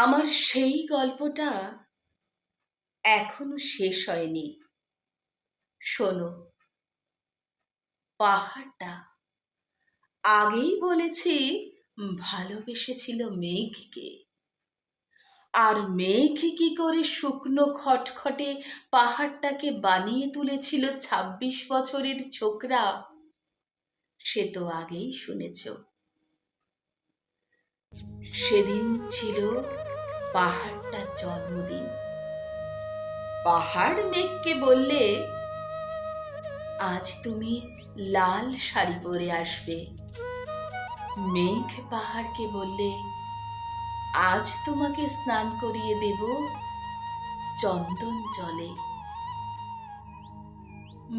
আমার সেই গল্পটা এখনও শেষ হয়নি। শোনো, পাহাড়টা আগেই বলেছি ভালোবেসেছিল মেঘকে। আর মেঘ কি করে শুকনো খটখটে পাহাড়টাকে বানিয়ে তুলেছিল ছাব্বিশ বছরের ছোকরা, সে তো আগেই শুনেছ। সেদিন ছিল পাহাড়টার জন্মদিন। পাহাড় মেঘকে বললে, আজ তুমি লাল শাড়ি পরে আসবে। মেঘ পাহাড়কে বললে, আজ তোমাকে স্নান করিয়ে দেব চন্দন জলে।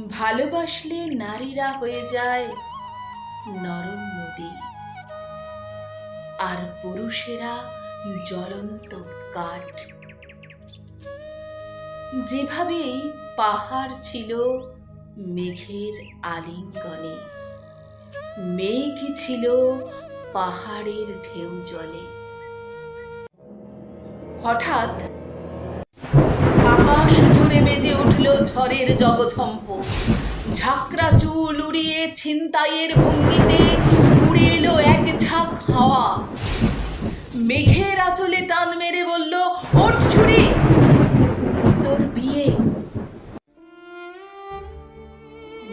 ভালোবাসলে নারীরা হয়ে যায় নরম নদী। আর পুরুষেরা জ্বলন্ত কাঠ। যেভাবেই পাহাড় ছিল মেঘের আলিঙ্গনে, মেঘ ছিল পাহাড়ের ঢেউ জলে। হঠাৎ আকাশ জুড়ে বেজে উঠল ঝড়ের জগঝম্প। ঝাঁকড়া চুল উড়িয়ে ছিনতাইয়ের ভঙ্গিতে উড়ে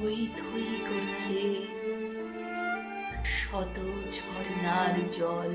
থই থই করছে শত ঝর্ণার জল।